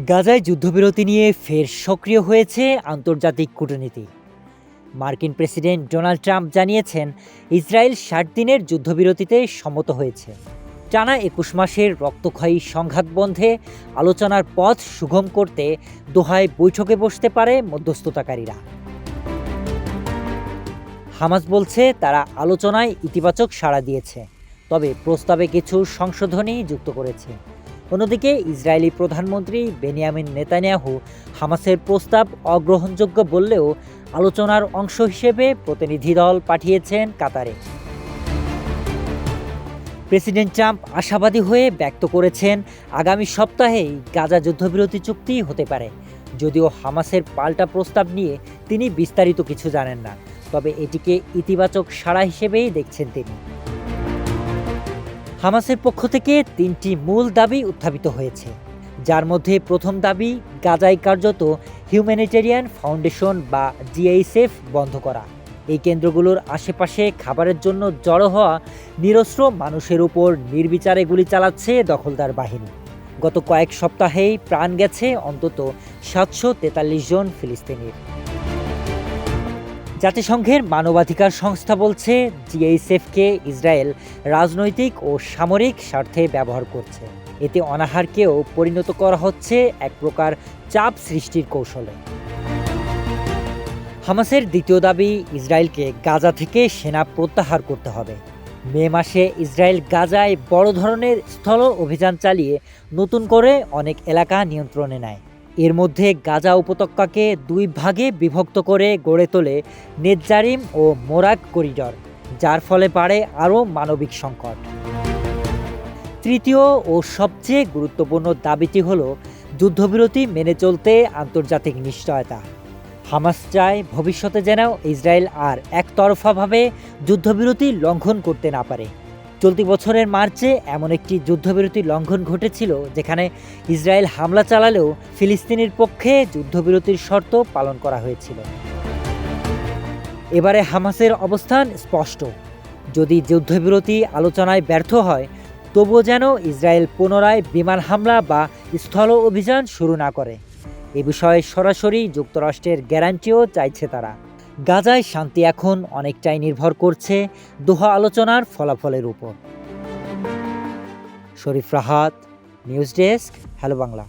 গাজায় যুদ্ধবিরতি নিয়ে ফের সক্রিয় হয়েছে আন্তর্জাতিক কূটনীতি। মার্কিন প্রেসিডেন্ট ডোনাল্ড ট্রাম্প জানিয়েছেন, ইসরায়েল ষাট দিনের যুদ্ধবিরতিতে সম্মত হয়েছে। টানা একুশ মাসের রক্তক্ষয়ী সংঘাত বন্ধে আলোচনার পথ সুগম করতে দোহায় বৈঠকে বসতে পারে মধ্যস্থতাকারীরা। হামাস বলছে, তারা আলোচনায় ইতিবাচক সাড়া দিয়েছে, তবে প্রস্তাবে কিছু সংশোধনী যুক্ত করেছে। অন্যদিকে ইসরায়েলি প্রধানমন্ত্রী বেনিয়ামিন নেতানিয়াহু হামাসের প্রস্তাব অগ্রহণযোগ্য বললেও আলোচনার অংশ হিসেবে প্রতিনিধি দল পাঠিয়েছেন কাতারে। প্রেসিডেন্ট ট্রাম্প আশাবাদী হয়ে ব্যক্ত করেছেন, আগামী সপ্তাহেই গাজা যুদ্ধবিরতি চুক্তি হতে পারে। যদিও হামাসের পাল্টা প্রস্তাব নিয়ে তিনি বিস্তারিত কিছু জানেন না, তবে এটিকে ইতিবাচক সাড়া হিসেবেই দেখছেন তিনি। হামাসের পক্ষ থেকে তিনটি মূল দাবি উত্থাপিত হয়েছে। যার মধ্যে প্রথম দাবি, গাজায় কার্যত হিউম্যানিটেরিয়ান ফাউন্ডেশন বা জিআইসেফ বন্ধ করা। এই কেন্দ্রগুলোর আশেপাশে খাবারের জন্য জড়ো হওয়া নিরস্ত্র মানুষের উপর নির্বিচারে গুলি চালাচ্ছে দখলদার বাহিনী। গত কয়েক সপ্তাহেই প্রাণ গেছে অন্তত সাতশো তেতাল্লিশ জন ফিলিস্তিনির। জাতিসংঘের মানবাধিকার সংস্থা বলছে জিএইসএফকে ইসরায়েল রাজনৈতিক ও সামরিক স্বার্থে ব্যবহার করছে। এতে অনাহারকেও পরিণত করা হচ্ছে এক প্রকার চাপ সৃষ্টির কৌশলে। হামাসের দ্বিতীয় দাবি, ইসরায়েলকে গাজা থেকে সেনা প্রত্যাহার করতে হবে। মে মাসে ইসরায়েল গাজায় বড় ধরনের স্থল অভিযান চালিয়ে নতুন করে অনেক এলাকা নিয়ন্ত্রণে নেয়। এর মধ্যে গাজা উপত্যকাকে দুই ভাগে বিভক্ত করে গড়ে তোলে নেতজারিম ও মোরাক করিডর, যার ফলে বাড়ে আরও মানবিক সংকট। তৃতীয় ও সবচেয়ে গুরুত্বপূর্ণ দাবিটি হল যুদ্ধবিরতি মেনে চলতে আন্তর্জাতিক নিশ্চয়তা। হামাস চায় ভবিষ্যতে যেন ইসরায়েল আর একতরফাভাবে যুদ্ধবিরতি লঙ্ঘন করতে না পারে। চলতি বছরের মার্চে এমন একটি যুদ্ধবিরতি লঙ্ঘন ঘটেছিল যেখানে ইসরায়েল হামলা চালালেও ফিলিস্তিনের পক্ষে যুদ্ধবিরতির শর্ত পালন করা হয়েছিল। এবারে হামাসের অবস্থান স্পষ্ট। যদি যুদ্ধবিরতি আলোচনায় ব্যর্থ হয়, তবুও যেন ইসরায়েল পুনরায় বিমান হামলা বা স্থল অভিযান শুরু না করে। এ বিষয়ে সরাসরি যুক্তরাষ্ট্রের গ্যারান্টিও চাইছে তারা। গাজায় শান্তি এখন অনেকটাই নির্ভর করছে দোহা আলোচনার ফলাফলের উপর। Sharif Rahat, news desk, hello Bangla.